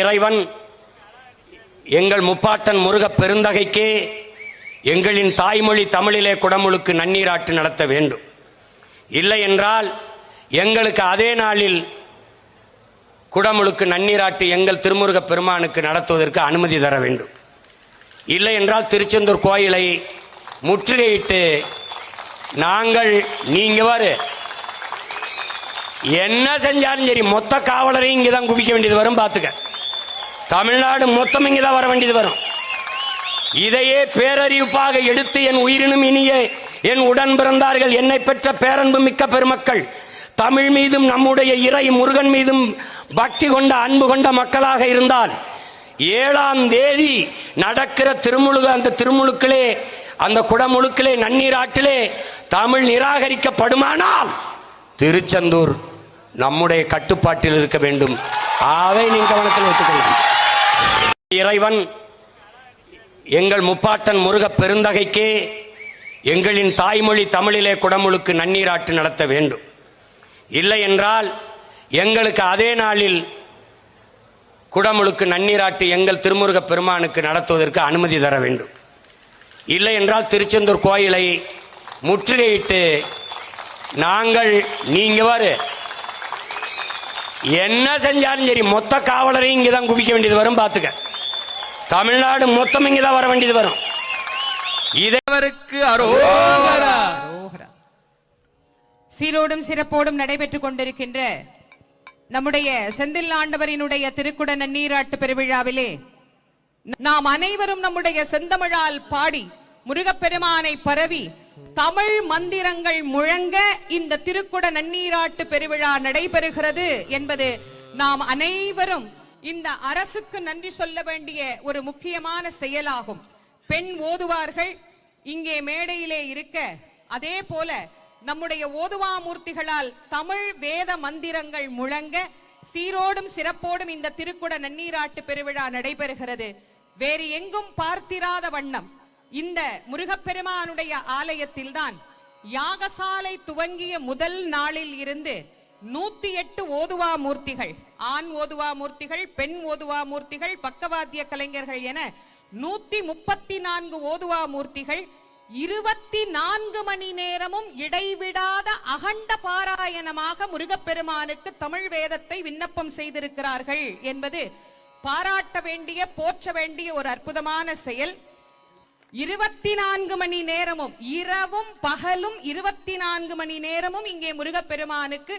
இறைவன் எங்கள் முப்பாட்டன் முருக பெருந்தகைக்கே எங்களின் தாய்மொழி தமிழிலே குடமுழுக்கு நன்னீராட்டு நடத்த வேண்டும். இல்லை என்றால் எங்களுக்கு அதே நாளில் குடமுழுக்கு நன்னீராட்டு எங்கள் திருமுருகப் பெருமானுக்கு நடத்துவதற்கு அனுமதி தர வேண்டும். இல்லை என்றால் திருச்செந்தூர் கோயிலை முற்றுகையிட்டு நாங்கள் நீங்க வரு என்ன செஞ்சாலும் சரி மொத்த காவலரையும் இங்கே தான் குவிக்க வேண்டியது வரும் பார்த்துக்க தமிழ்நாடு மொத்தம் இங்கதான் வர வேண்டியது வரும். இதையே பேரறிவிப்பாக எடுத்து என் உயிரினும் இனிய என் உடன் பிறந்தார்கள் என்னை பெற்ற பேரன்பு மிக்க பெருமக்கள் தமிழ் மீதும் நம்முடைய இறை முருகன் மீதும் பக்தி கொண்ட அன்பு கொண்ட மக்களாக இருந்தால் ஏழாம் தேதி நடக்கிற திருமுழுக அந்த திருமுழுக்களே அந்த குடமுழுக்களே நன்னீராட்டிலே தமிழ் நிராகரிக்கப்படுமானால் திருச்செந்தூர் நம்முடைய கட்டுப்பாட்டில் இருக்க வேண்டும். அதை நீ கவனத்தில் வைத்துக்கொள்ளுங்கள் இறைவன் எங்கள் முப்பாட்டன் முருக பெருந்தகைக்கே எங்களின் தாய்மொழி தமிழிலே குடமுழுக்கு நன்னீராட்டு நடத்த வேண்டும். இல்லை என்றால் எங்களுக்கு அதே நாளில் குடமுழுக்கு நன்னீராட்டு எங்கள் திருமுருகப் பெருமானுக்கு நடத்துவதற்கு அனுமதி தர வேண்டும். இல்லை என்றால் திருச்செந்தூர் கோயிலை முற்றுகையிட்டு நாங்கள் நீங்க வரு என்ன செஞ்சாலும் சரி மொத்த காவலரையும் இங்கே தான் குவிக்க வேண்டியது வரும் பார்த்துக்க தமிழ்நாடு மொத்தம் இங்கே தான் வர வேண்டியது வரும் இதை அவருக்கு அரோகரா அரோகரா. சீரோடும் சிறப்போடும் நடைபெற்றுக் கொண்டிருக்கின்ற நம்முடைய செந்தில் ஆண்டவரினுடைய திருக்குட நன்னீராட்டு பெருவிழாவிலே நாம் அனைவரும் நம்முடைய செந்தமிழால் பாடி முருகப்பெருமானை பரவி தமிழ் மந்திரங்கள் முழங்க இந்த திருக்குட நன்னீராட்டு பெருவிழா நடைபெறுகிறது என்பது நாம் அனைவரும் இந்த அரசுக்கு நன்றி சொல்ல வேண்டிய ஒரு முக்கியமான செயலாகும். பெண் ஓதுவார்கள் இங்கே மேடையிலே இருக்க அதே போல நம்முடைய ஓதுவாமூர்த்திகளால் தமிழ் வேத மந்திரங்கள் முழங்க சீரோடும் சிறப்போடும் இந்த திருக்குட நன்னீராட்டு பெருவிழா நடைபெறுகிறது. வேறு எங்கும் பார்த்திராத வண்ணம். இந்த முருகப்பெருமானுடைய ஆலயத்தில்தான் யாகசாலை துவங்கிய முதல் நாளில் இருந்து நூத்தி எட்டு ஓதுவா மூர்த்திகள் ஆண் ஓதுவா மூர்த்திகள் பெண் ஓதுவா மூர்த்திகள் பக்கவாத்திய கலைஞர்கள் என நூத்தி முப்பத்தி நான்கு ஓதுவா மூர்த்திகள் இருபத்தி நான்கு மணி நேரமும் இடைவிடாத அகண்ட பாராயணமாக முருகப்பெருமானுக்கு தமிழ் வேதத்தை விண்ணப்பம் செய்திருக்கிறார்கள் என்பது பாராட்ட வேண்டிய போற்ற வேண்டிய ஒரு அற்புதமான செயல். இருபத்தி நான்கு மணி நேரமும் இரவும் பகலும் இருபத்தி நான்கு மணி நேரமும் இங்கே முருகப்பெருமானுக்கு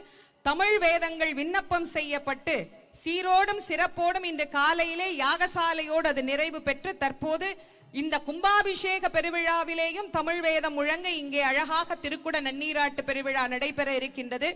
தமிழ் வேதங்கள் விண்ணப்பம் செய்யப்பட்டு சீரோடும் சிறப்போடும் இன்று காலையிலே யாகசாலையோடு அது நிறைவு பெற்று தற்போது இந்த கும்பாபிஷேக பெருவிழாவிலேயும் தமிழ் வேதம் முழங்க இங்கே அழகாக திருக்குட நன்னீராட்டு பெருவிழா நடைபெற இருக்கின்றது.